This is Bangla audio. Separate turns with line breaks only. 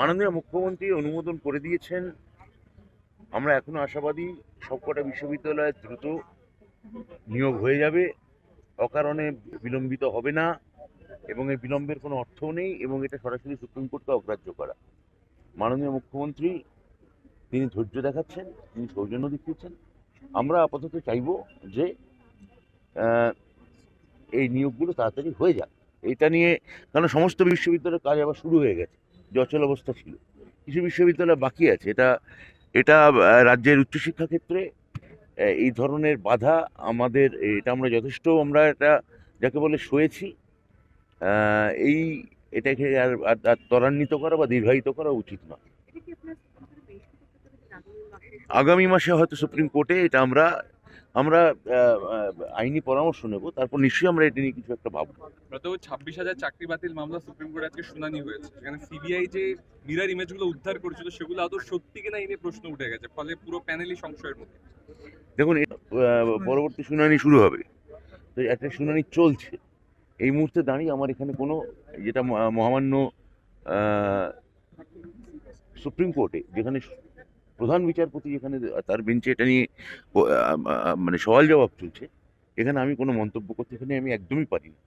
মাননীয় মুখ্যমন্ত্রী অনুমোদন করে দিয়েছেন। আমরা এখনও আশাবাদী সবকটা বিশ্ববিদ্যালয়ে দ্রুত নিয়োগ হয়ে যাবে। অকারণে বিলম্বিত হবে না এবং এই বিলম্বের কোনো অর্থও নেই এবং এটা সরাসরি সুপ্রিম কোর্টকে অগ্রাহ্য করা। মাননীয় মুখ্যমন্ত্রী, তিনি ধৈর্য দেখাচ্ছেন, তিনি সৌজন্য দেখিয়েছেন। আমরা আপাতত চাইব যে এই নিয়োগগুলো তাড়াতাড়ি হয়ে যাক। এটা নিয়ে কারণ সমস্ত বিশ্ববিদ্যালয়ের কাজ আবার শুরু হয়ে গেছে। যে অচল অবস্থা ছিল। কিছু বিশ্ববিদ্যালয় বাকি আছে। এটা এটা রাজ্যের উচ্চশিক্ষা ক্ষেত্রে এই ধরনের বাধা আমাদের এটা আমরা যথেষ্ট আমরা এটা যাকে বলে শুয়েছি এই এটাকে আর আর- ত্বরান্বিত করা বা দীর্ঘায়িত করা উচিত নয়।
আগামী মাসে
হয়তো সুপ্রিম কোর্টে এটা আমরা আমরা আইনি পরামর্শ নেব তারপর নিশ্চয়ই আমরা এটা নিয়ে কিছু একটা ভাববো।
গত ছাব্বিশ হাজার চাকরি বাতিল মামলা সুপ্রিম কোর্টে আজকে শুনানি হয়েছে সেখানে সিবিআই যে মিরার ইমেজগুলো উদ্ধার করেছিল সেগুলো আদৌ সত্যি কিনা এই নিয়ে প্রশ্ন উঠে গেছে ফলে পুরো প্যানেলই সংশয়ের মধ্যে
দেখুন পরবর্তী শুনানি শুরু হবে তো একটা শুনানি চলছে। এই মুহূর্তে দাঁড়িয়ে আমার এখানে কোনো যেটা মহামান্য আহ, সুপ্রিম কোর্টে যেখানে প্রধান বিচারপতি যেখানে তার বেঞ্চে এটা নিয়ে মানে সওয়াল জবাব চলছে। এখানে আমি কোনো মন্তব্য করতে এখানে আমি একদমই পারি না।